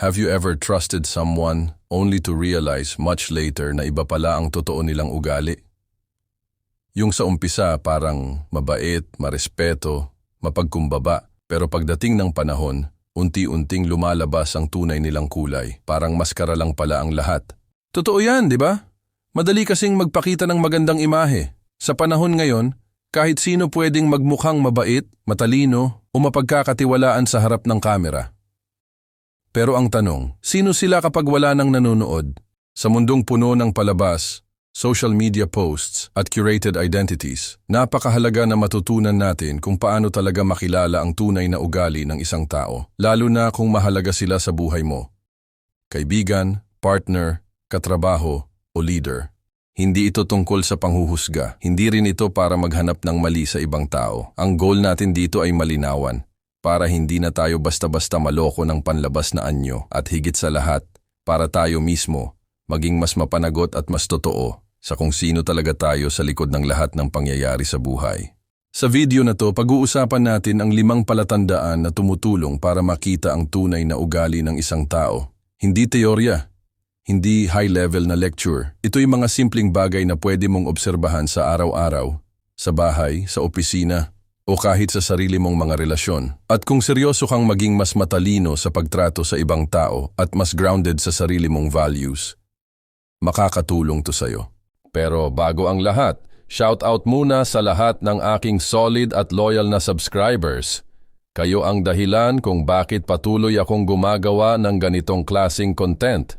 Have you ever trusted someone only to realize much later na iba pala ang totoo nilang ugali? Yung sa umpisa parang mabait, marespeto, mapagkumbaba, pero pagdating ng panahon, unti-unting lumalabas ang tunay nilang kulay. Parang maskara lang pala ang lahat. Totoo yan, di ba? Madali kasing magpakita ng magandang imahe. Sa panahon ngayon, kahit sino pwedeng magmukhang mabait, matalino, o mapagkakatiwalaan sa harap ng kamera. Pero ang tanong, sino sila kapag wala nang nanonood? Sa mundong puno ng palabas, social media posts at curated identities, napakahalaga na matutunan natin kung paano talaga makilala ang tunay na ugali ng isang tao, lalo na kung mahalaga sila sa buhay mo. Kaibigan, partner, katrabaho, o leader. Hindi ito tungkol sa panghuhusga, hindi rin ito para maghanap ng mali sa ibang tao. Ang goal natin dito ay malinawan, para hindi na tayo basta-basta maloko ng panlabas na anyo at higit sa lahat, para tayo mismo maging mas mapanagot at mas totoo sa kung sino talaga tayo sa likod ng lahat ng pangyayari sa buhay. Sa video na to, pag-uusapan natin ang limang palatandaan na tumutulong para makita ang tunay na ugali ng isang tao. Hindi teorya, hindi high-level na lecture. Ito'y mga simpleng bagay na pwede mong obserbahan sa araw-araw, sa bahay, sa opisina, o kahit sa sarili mong mga relasyon. At kung seryoso kang maging mas matalino sa pagtrato sa ibang tao at mas grounded sa sarili mong values, makakatulong to sa'yo. Pero bago ang lahat, shout out muna sa lahat ng aking solid at loyal na subscribers. Kayo ang dahilan kung bakit patuloy akong gumagawa ng ganitong klasing content.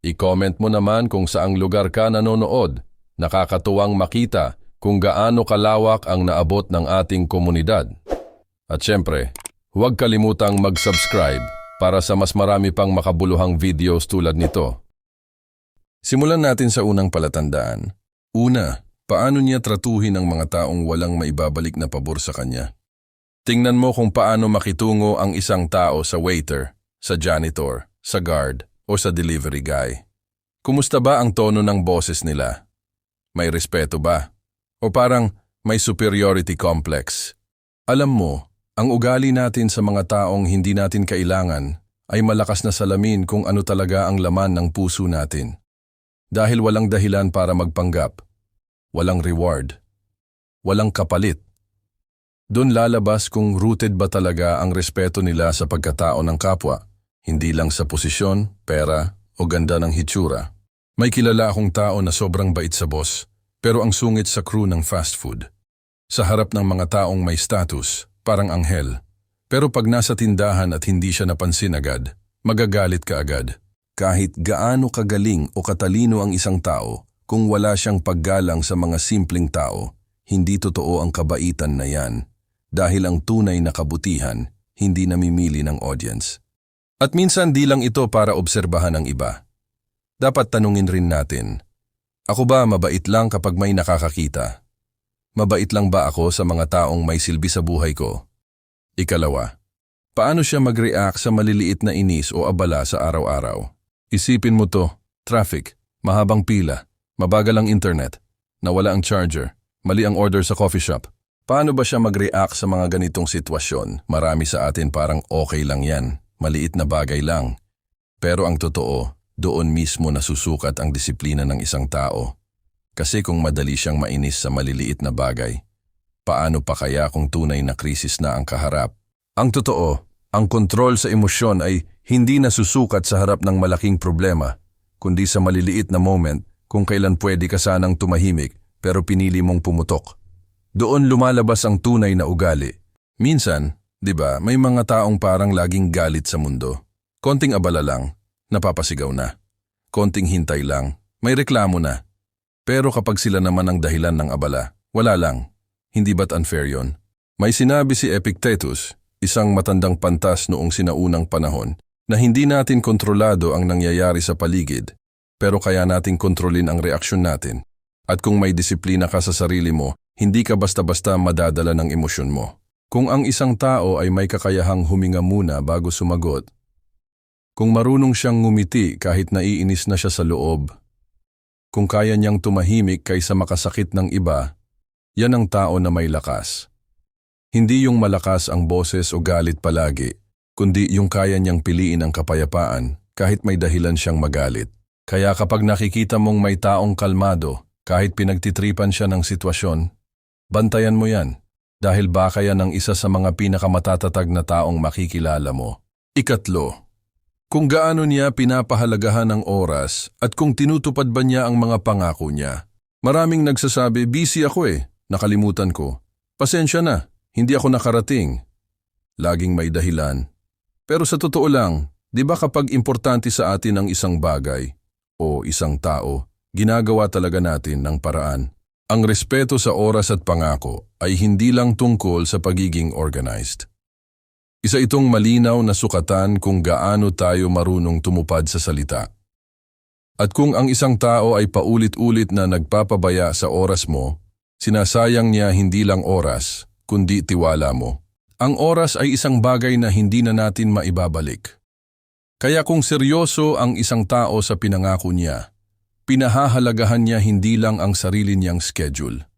I-comment mo naman kung saang lugar ka nanonood. Nakakatuwang makita kung gaano kalawak ang naabot ng ating komunidad. At syempre, huwag kalimutang mag-subscribe para sa mas marami pang makabuluhang videos tulad nito. Simulan natin sa unang palatandaan. Una, paano niya tratuhin ang mga taong walang maibabalik na pabor sa kanya? Tingnan mo kung paano makitungo ang isang tao sa waiter, sa janitor, sa guard, o sa delivery guy. Kumusta ba ang tono ng boses nila? May respeto ba? O parang may superiority complex? Alam mo, ang ugali natin sa mga taong hindi natin kailangan ay malakas na salamin kung ano talaga ang laman ng puso natin. Dahil walang dahilan para magpanggap, walang reward, walang kapalit. Doon lalabas kung rooted ba talaga ang respeto nila sa pagkatao ng kapwa, hindi lang sa posisyon, pera o ganda ng hitsura. May kilala akong tao na sobrang bait sa boss, pero ang sungit sa crew ng fast food. Sa harap ng mga taong may status, parang anghel. Pero pag nasa tindahan at hindi siya napansin agad, magagalit ka agad. Kahit gaano kagaling o katalino ang isang tao, kung wala siyang paggalang sa mga simpleng tao, hindi totoo ang kabaitan na yan. Dahil ang tunay na kabutihan, hindi namimili ng audience. At minsan di lang ito para obserbahan ng iba. Dapat tanungin rin natin, ako ba mabait lang kapag may nakakakita? Mabait lang ba ako sa mga taong may silbi sa buhay ko? Ikalawa, paano siya mag-react sa maliliit na inis o abala sa araw-araw? Isipin mo to, traffic, mahabang pila, mabagal ang internet, nawala ang charger, mali ang order sa coffee shop. Paano ba siya mag-react sa mga ganitong sitwasyon? Marami sa atin parang okay lang yan, maliit na bagay lang. Pero ang totoo, doon mismo nasusukat ang disiplina ng isang tao. Kasi kung madali siyang mainis sa maliliit na bagay, paano pa kaya kung tunay na krisis na ang kaharap? Ang totoo, ang kontrol sa emosyon ay hindi nasusukat sa harap ng malaking problema, kundi sa maliliit na moment kung kailan pwede ka sanang tumahimik pero pinili mong pumutok. Doon lumalabas ang tunay na ugali. Minsan, di ba, may mga taong parang laging galit sa mundo. Konting abala lang, napapasigaw na. Konting hintay lang, may reklamo na. Pero kapag sila naman ang dahilan ng abala, wala lang. Hindi ba't unfair yon? May sinabi si Epictetus, isang matandang pantas noong sinaunang panahon, na hindi natin kontrolado ang nangyayari sa paligid, pero kaya nating kontrolin ang reaksyon natin. At kung may disiplina ka sa sarili mo, hindi ka basta-basta madadala ng emosyon mo. Kung ang isang tao ay may kakayahang huminga muna bago sumagot, kung marunong siyang ngumiti kahit naiinis na siya sa loob, kung kaya niyang tumahimik kaysa makasakit ng iba, yan ang tao na may lakas. Hindi yung malakas ang boses o galit palagi, kundi yung kaya niyang piliin ang kapayapaan kahit may dahilan siyang magalit. Kaya kapag nakikita mong may taong kalmado, kahit pinagtitripan siya ng sitwasyon, bantayan mo yan dahil baka yan ang isa sa mga pinakamatatag na taong makikilala mo. Ikatlo, kung gaano niya pinapahalagahan ang oras at kung tinutupad ba niya ang mga pangako niya. Maraming nagsasabi, busy ako eh, nakalimutan ko. Pasensya na, hindi ako nakarating. Laging may dahilan. Pero sa totoo lang, di ba kapag importante sa atin ang isang bagay o isang tao, ginagawa talaga natin ng paraan. Ang respeto sa oras at pangako ay hindi lang tungkol sa pagiging organized. Isa itong malinaw na sukatan kung gaano tayo marunong tumupad sa salita. At kung ang isang tao ay paulit-ulit na nagpapabaya sa oras mo, sinasayang niya hindi lang oras, kundi tiwala mo. Ang oras ay isang bagay na hindi na natin maibabalik. Kaya kung seryoso ang isang tao sa pinangako niya, pinahahalagahan niya hindi lang ang sarili niyang schedule,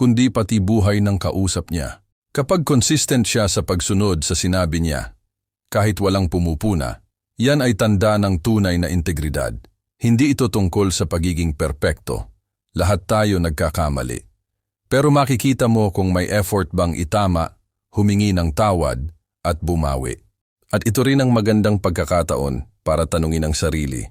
kundi pati buhay ng kausap niya. Kapag consistent siya sa pagsunod sa sinabi niya, kahit walang pumupuna, yan ay tanda ng tunay na integridad. Hindi ito tungkol sa pagiging perpekto. Lahat tayo nagkakamali. Pero makikita mo kung may effort bang itama, humingi ng tawad, at bumawi. At ito rin ang magandang pagkakataon para tanungin ang sarili.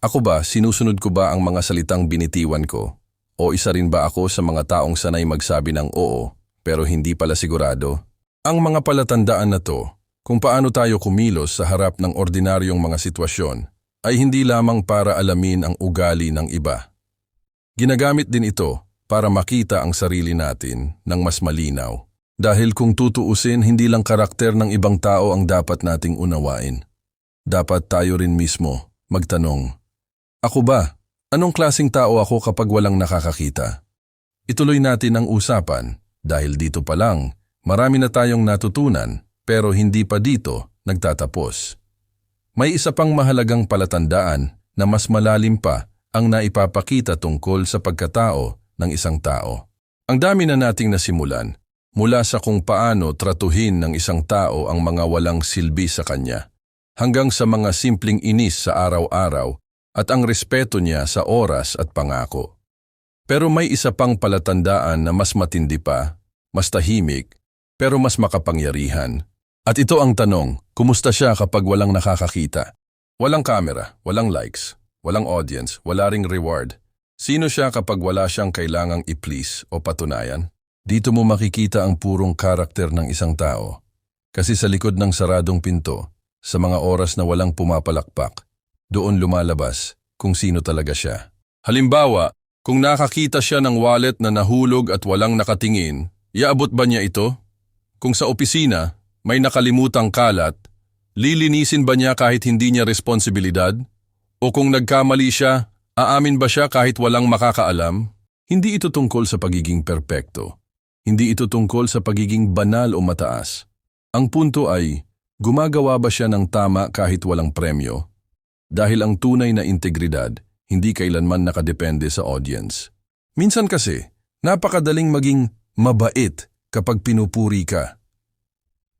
Ako ba, sinusunod ko ba ang mga salitang binitiwan ko? O isa rin ba ako sa mga taong sanay magsabi ng oo, pero hindi pala sigurado? Ang mga palatandaan na to, kung paano tayo kumilos sa harap ng ordinaryong mga sitwasyon, ay hindi lamang para alamin ang ugali ng iba. Ginagamit din ito para makita ang sarili natin ng mas malinaw. Dahil kung tutuusin, hindi lang karakter ng ibang tao ang dapat nating unawain. Dapat tayo rin mismo magtanong, Ako ba? Anong klasing tao ako kapag walang nakakakita? Ituloy natin ang usapan dahil dito pa lang, marami na tayong natutunan pero hindi pa dito nagtatapos. May isa pang mahalagang palatandaan na mas malalim pa ang naipapakita tungkol sa pagkatao ng isang tao. Ang dami na nating nasimulan mula sa kung paano tratuhin ng isang tao ang mga walang silbi sa kanya, hanggang sa mga simpleng inis sa araw-araw at ang respeto niya sa oras at pangako. Pero may isa pang palatandaan na mas matindi pa, mas tahimik, pero mas makapangyarihan. At ito ang tanong, kumusta siya kapag walang nakakakita? Walang camera, walang likes, walang audience, wala ring reward. Sino siya kapag wala siyang kailangang i-please o patunayan? Dito mo makikita ang purong karakter ng isang tao. Kasi sa likod ng saradong pinto, sa mga oras na walang pumapalakpak, doon lumalabas kung sino talaga siya. Halimbawa, kung nakakita siya ng wallet na nahulog at walang nakatingin, iaabot ba niya ito? Kung sa opisina, may nakalimutang kalat, lilinisin ba niya kahit hindi niya responsibilidad? O kung nagkamali siya, aamin ba siya kahit walang makakaalam? Hindi ito tungkol sa pagiging perpekto. Hindi ito tungkol sa pagiging banal o mataas. Ang punto ay, gumagawa ba siya ng tama kahit walang premyo? Dahil ang tunay na integridad, hindi kailanman nakadepende sa audience. Minsan kasi, napakadaling maging mabait kapag pinupuri ka.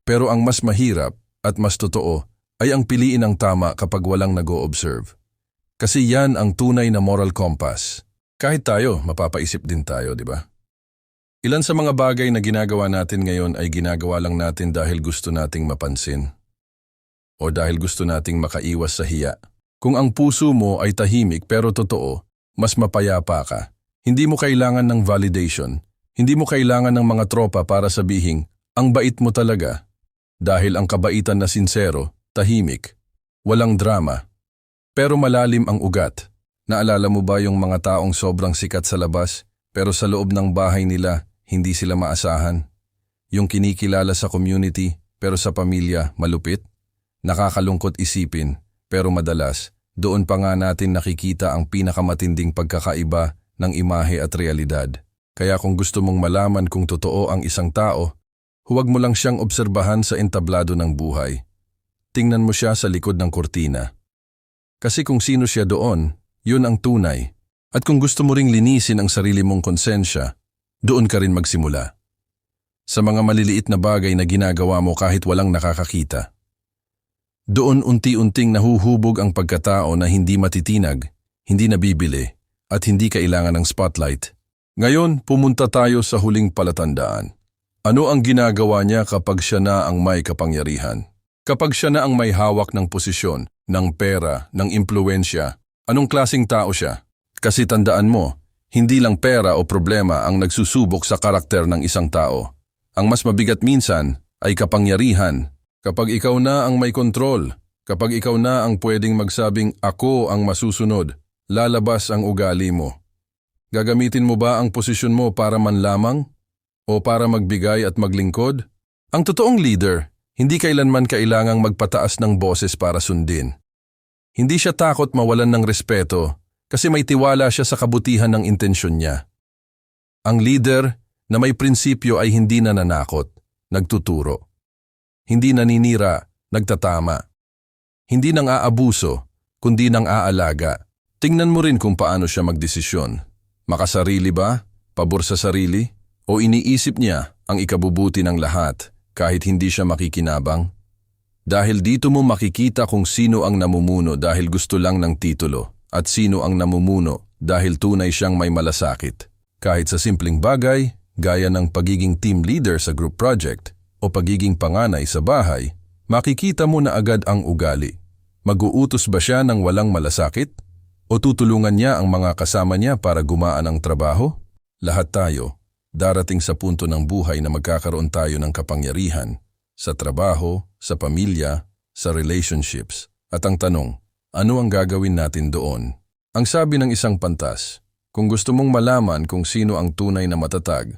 Pero ang mas mahirap at mas totoo ay ang piliin ang tama kapag walang nag-o-observe. Kasi yan ang tunay na moral compass. Kahit tayo, mapapaisip din tayo, di ba? Ilan sa mga bagay na ginagawa natin ngayon ay ginagawa lang natin dahil gusto nating mapansin. O dahil gusto nating makaiwas sa hiya. Kung ang puso mo ay tahimik pero totoo, mas mapayapa ka. Hindi mo kailangan ng validation. Hindi mo kailangan ng mga tropa para sabihing, ang bait mo talaga. Dahil ang kabaitan na sinsero, tahimik, walang drama. Pero malalim ang ugat. Naalala mo ba yung mga taong sobrang sikat sa labas, pero sa loob ng bahay nila, hindi sila maasahan. Yung kinikilala sa community pero sa pamilya malupit. Nakakalungkot isipin pero madalas doon pa nga natin nakikita ang pinakamatinding pagkakaiba ng imahe at realidad. Kaya kung gusto mong malaman kung totoo ang isang tao, huwag mo lang siyang obserbahan sa entablado ng buhay. Tingnan mo siya sa likod ng kortina. Kasi kung sino siya doon, yun ang tunay. At kung gusto mo ring linisin ang sarili mong konsensya, doon ka rin magsimula. Sa mga maliliit na bagay na ginagawa mo kahit walang nakakakita. Doon unti-unting nahuhubog ang pagkatao na hindi matitinag, hindi nabibili, at hindi kailangan ng spotlight. Ngayon, pumunta tayo sa huling palatandaan. Ano ang ginagawa niya kapag siya na ang may kapangyarihan? Kapag siya na ang may hawak ng posisyon, ng pera, ng impluensya, anong klasing tao siya? Kasi tandaan mo, hindi lang pera o problema ang nagsusubok sa karakter ng isang tao. Ang mas mabigat minsan ay kapangyarihan. Kapag ikaw na ang may kontrol, kapag ikaw na ang pwedeng magsabing ako ang masusunod, lalabas ang ugali mo. Gagamitin mo ba ang posisyon mo para manlamang? O para magbigay at maglingkod? Ang totoong leader, hindi kailanman kailangang magpataas ng boses para sundin. Hindi siya takot mawalan ng respeto kasi may tiwala siya sa kabutihan ng intensyon niya. Ang leader na may prinsipyo ay hindi nananakot, nagtuturo. Hindi naninira, nagtatama. Hindi nang aabuso, kundi nang aalaga. Tingnan mo rin kung paano siya magdesisyon. Makasarili ba? Pabor sa sarili? O iniisip niya ang ikabubuti ng lahat kahit hindi siya makikinabang? Dahil dito mo makikita kung sino ang namumuno dahil gusto lang ng titulo at sino ang namumuno dahil tunay siyang may malasakit. Kahit sa simpleng bagay, gaya ng pagiging team leader sa group project o pagiging panganay sa bahay, makikita mo na agad ang ugali. Mag-uutos ba siya ng walang malasakit? O tutulungan niya ang mga kasama niya para gumaan ang trabaho? Lahat tayo, darating sa punto ng buhay na magkakaroon tayo ng kapangyarihan sa trabaho, sa pamilya, sa relationships. At ang tanong, ano ang gagawin natin doon? Ang sabi ng isang pantas, kung gusto mong malaman kung sino ang tunay na matatag,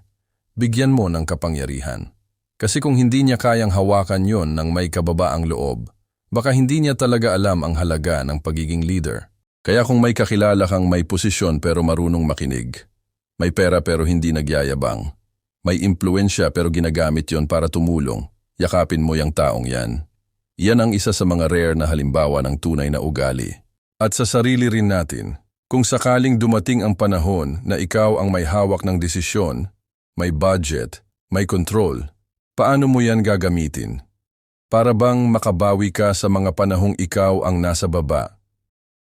bigyan mo ng kapangyarihan. Kasi kung hindi niya kayang hawakan yon ng may kababaang loob, baka hindi niya talaga alam ang halaga ng pagiging leader. Kaya kung may kakilala kang may posisyon pero marunong makinig, may pera pero hindi nagyayabang, may impluensya pero ginagamit yon para tumulong, yakapin mo yung taong yan. Yan ang isa sa mga rare na halimbawa ng tunay na ugali. At sa sarili rin natin, kung sakaling dumating ang panahon na ikaw ang may hawak ng desisyon, may budget, may control, paano mo yan gagamitin? Para bang makabawi ka sa mga panahong ikaw ang nasa baba?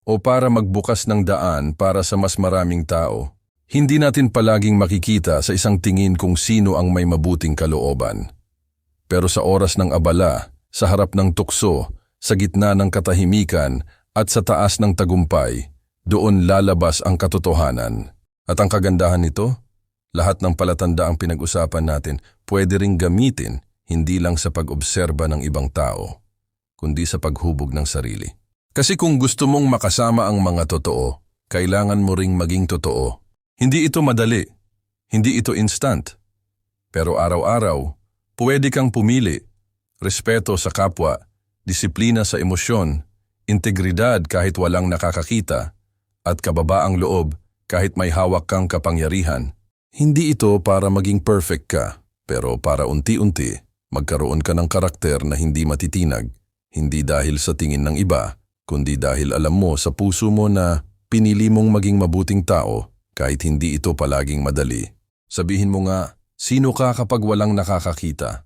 O para magbukas ng daan para sa mas maraming tao? Hindi natin palaging makikita sa isang tingin kung sino ang may mabuting kalooban. Pero sa oras ng abala, sa harap ng tukso, sa gitna ng katahimikan at sa taas ng tagumpay, doon lalabas ang katotohanan. At ang kagandahan nito, lahat ng palatanda ang pinag-usapan natin pwede ring gamitin hindi lang sa pag-obserba ng ibang tao, kundi sa paghubog ng sarili. Kasi kung gusto mong makasama ang mga totoo, kailangan mo ring maging totoo. Hindi ito madali, hindi ito instant. Pero araw-araw, pwede kang pumili, respeto sa kapwa, disiplina sa emosyon, integridad kahit walang nakakakita, at kababaang loob kahit may hawak kang kapangyarihan. Hindi ito para maging perfect ka, pero para unti-unti magkaroon ka ng karakter na hindi matitinag, hindi dahil sa tingin ng iba, kundi dahil alam mo sa puso mo na pinili mong maging mabuting tao kahit hindi ito palaging madali. Sabihin mo nga, sino ka kapag walang nakakakita?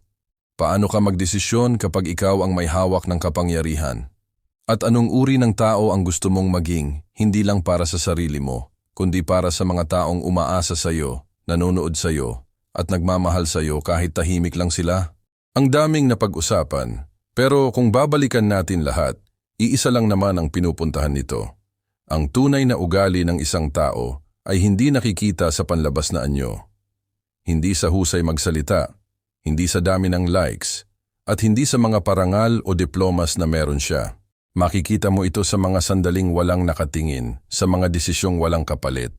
Paano ka magdesisyon kapag ikaw ang may hawak ng kapangyarihan? At anong uri ng tao ang gusto mong maging, hindi lang para sa sarili mo, kundi para sa mga taong umaasa sa iyo, nanonood sa iyo, at nagmamahal sa iyo kahit tahimik lang sila? Ang daming napag-usapan, pero kung babalikan natin lahat, iisa lang naman ang pinupuntahan nito. Ang tunay na ugali ng isang tao ay hindi nakikita sa panlabas na anyo. Hindi sa husay magsalita, hindi sa dami ng likes, at hindi sa mga parangal o diplomas na meron siya. Makikita mo ito sa mga sandaling walang nakatingin, sa mga desisyong walang kapalit,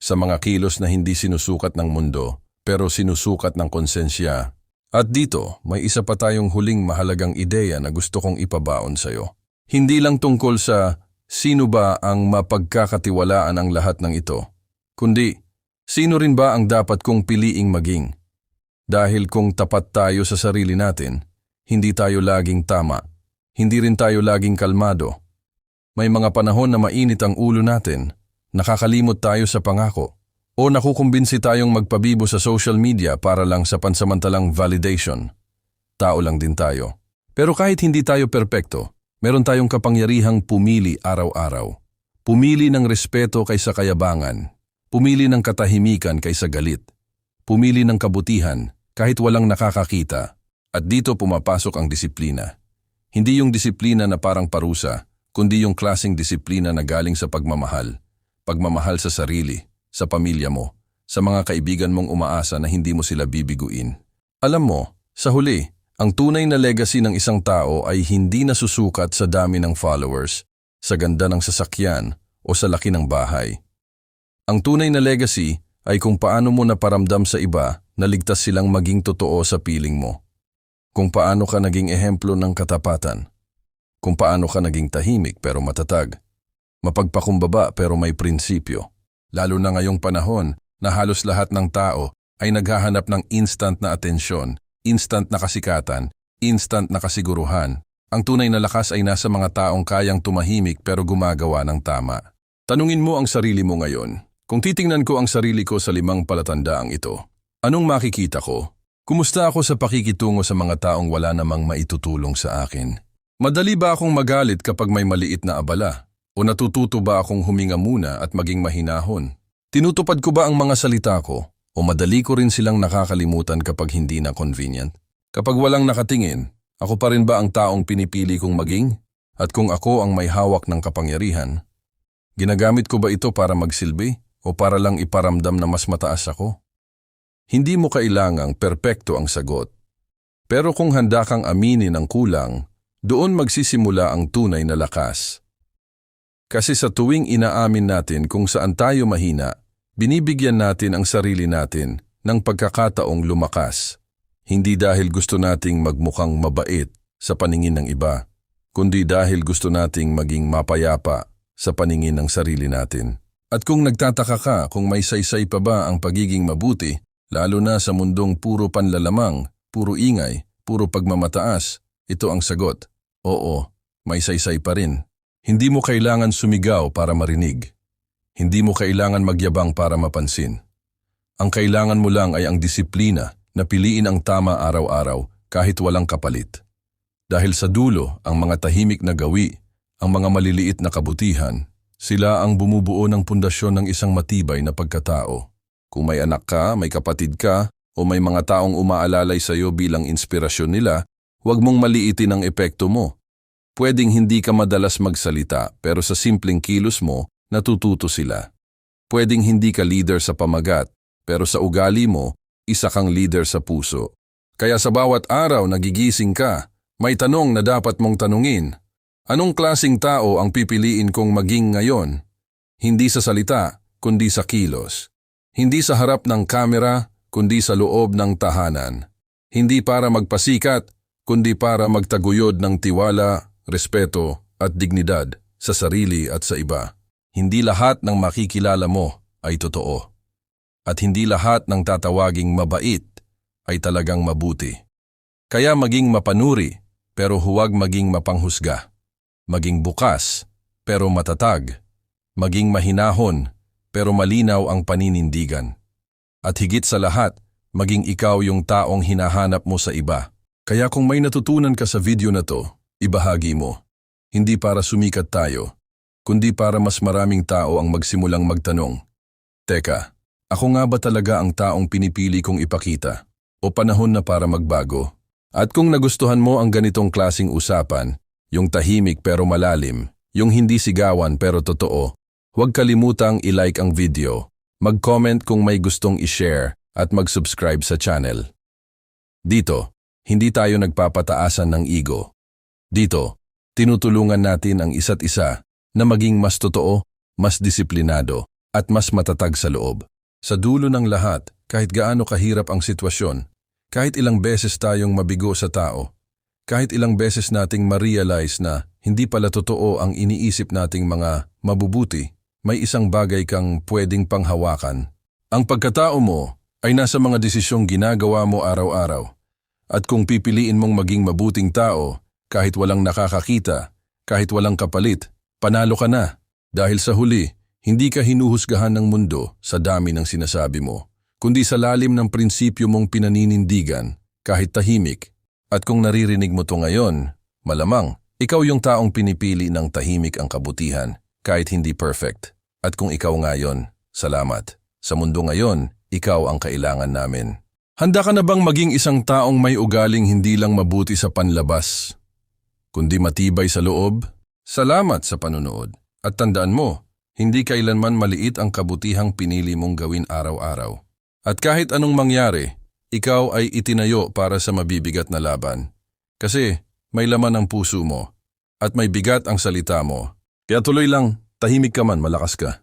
sa mga kilos na hindi sinusukat ng mundo, pero sinusukat ng konsensya. At dito, may isa pa tayong huling mahalagang ideya na gusto kong ipabaon sa iyo. Hindi lang tungkol sa sino ba ang mapagkakatiwalaan ang lahat ng ito, kundi sino rin ba ang dapat kong piliing maging. Dahil kung tapat tayo sa sarili natin, hindi tayo laging tama, hindi rin tayo laging kalmado. May mga panahon na mainit ang ulo natin, nakakalimot tayo sa pangako, o nakukumbinsi tayong magpabibo sa social media para lang sa pansamantalang validation. Tao lang din tayo. Pero kahit hindi tayo perpekto, Meron tayong kapangyarihang pumili araw-araw. Pumili ng respeto kaysa kayabangan. Pumili ng katahimikan kaysa galit. Pumili ng kabutihan kahit walang nakakakita. At dito pumapasok ang disiplina. Hindi yung disiplina na parang parusa, kundi yung klasing disiplina na galing sa pagmamahal. Pagmamahal sa sarili, sa pamilya mo, sa mga kaibigan mong umaasa na hindi mo sila bibiguin. Alam mo, sa huli, ang tunay na legacy ng isang tao ay hindi nasusukat sa dami ng followers, sa ganda ng sasakyan, o sa laki ng bahay. Ang tunay na legacy ay kung paano mo naparamdam sa iba na ligtas silang maging totoo sa piling mo. Kung paano ka naging ehemplo ng katapatan. Kung paano ka naging tahimik pero matatag. Mapagpakumbaba pero may prinsipyo. Lalo na ngayong panahon na halos lahat ng tao ay naghahanap ng instant na atensyon, instant na kasikatan, instant na kasiguruhan. Ang tunay na lakas ay nasa mga taong kayang tumahimik pero gumagawa ng tama. Tanungin mo ang sarili mo ngayon. Kung titingnan ko ang sarili ko sa limang palatandaang ito, anong makikita ko? Kumusta ako sa pakikitungo sa mga taong wala namang maitutulong sa akin? Madali ba akong magalit kapag may maliit na abala? O natututo ba akong huminga muna at maging mahinahon? Tinutupad ko ba ang mga salita ko? O madali ko rin silang nakakalimutan kapag hindi na convenient? Kapag walang nakatingin, ako pa rin ba ang taong pinipili kong maging? At kung ako ang may hawak ng kapangyarihan, ginagamit ko ba ito para magsilbi o para lang iparamdam na mas mataas ako? Hindi mo kailangang perpekto ang sagot. Pero kung handa kang aminin ang kulang, doon magsisimula ang tunay na lakas. Kasi sa tuwing inaamin natin kung saan tayo mahina, binibigyan natin ang sarili natin ng pagkakataong lumakas. Hindi dahil gusto nating magmukhang mabait sa paningin ng iba, kundi dahil gusto nating maging mapayapa sa paningin ng sarili natin. At kung nagtataka ka kung may saysay pa ba ang pagiging mabuti, lalo na sa mundong puro panlalamang, puro ingay, puro pagmamataas, ito ang sagot. Oo, may saysay pa rin. Hindi mo kailangan sumigaw para marinig. Hindi mo kailangan magyabang para mapansin. Ang kailangan mo lang ay ang disiplina na piliin ang tama araw-araw kahit walang kapalit. Dahil sa dulo, ang mga tahimik na gawi, ang mga maliliit na kabutihan, sila ang bumubuo ng pundasyon ng isang matibay na pagkatao. Kung may anak ka, may kapatid ka, o may mga taong umaalalay sa iyo bilang inspirasyon nila, huwag mong maliitin ang epekto mo. Pwedeng hindi ka madalas magsalita pero sa simpleng kilos mo, natututo sila. Pwedeng hindi ka leader sa pamagat pero sa ugali mo, isa kang leader sa puso. Kaya sa bawat araw nagigising ka, may tanong na dapat mong tanungin. Anong klasing tao ang pipiliin kong maging ngayon? Hindi sa salita, kundi sa kilos. Hindi sa harap ng kamera, kundi sa loob ng tahanan. Hindi para magpasikat, kundi para magtaguyod ng tiwala respeto at dignidad sa sarili at sa iba. Hindi lahat ng makikilala mo ay totoo. At hindi lahat ng tatawaging mabait ay talagang mabuti. Kaya maging mapanuri pero huwag maging mapanghusga. Maging bukas pero matatag. Maging mahinahon pero malinaw ang paninindigan. At higit sa lahat, maging ikaw yung taong hinahanap mo sa iba. Kaya kung may natutunan ka sa video na to, ibahagi mo. Hindi para sumikat tayo, kundi para mas maraming tao ang magsimulang magtanong, Teka, ako nga ba talaga ang taong pinipili kong ipakita? O panahon na para magbago? At kung nagustuhan mo ang ganitong klasing usapan, yung tahimik pero malalim, yung hindi sigawan pero totoo, huwag kalimutang i-like ang video, mag-comment kung may gustong i-share at mag-subscribe sa channel. Dito, hindi tayo nagpapataasan ng ego. Dito, tinutulungan natin ang isa't isa na maging mas totoo, mas disiplinado, at mas matatag sa loob. Sa dulo ng lahat, kahit gaano kahirap ang sitwasyon, kahit ilang beses tayong mabigo sa tao, kahit ilang beses nating ma-realize na hindi pala totoo ang iniisip nating mga mabubuti, may isang bagay kang pwedeng panghawakan. Ang pagkatao mo ay nasa mga desisyong ginagawa mo araw-araw. At kung pipiliin mong maging mabuting tao, kahit walang nakakakita, kahit walang kapalit, panalo ka na. Dahil sa huli, hindi ka hinuhusgahan ng mundo sa dami ng sinasabi mo, kundi sa lalim ng prinsipyo mong pinaninindigan, kahit tahimik. At kung naririnig mo to ngayon, malamang Ikaw yung taong pinipili ng tahimik ang kabutihan kahit hindi perfect. At kung ikaw ngayon, salamat. Sa mundo ngayon, ikaw ang kailangan namin. Handa ka na bang maging isang taong may ugaling hindi lang mabuti sa panlabas, kundi matibay sa loob? Salamat sa panunood. At tandaan mo, hindi kailanman maliit ang kabutihang pinili mong gawin araw-araw. At kahit anong mangyari, ikaw ay itinayo para sa mabibigat na laban. Kasi may laman ang puso mo at may bigat ang salita mo. Kaya tuloy lang, tahimik ka man, malakas ka.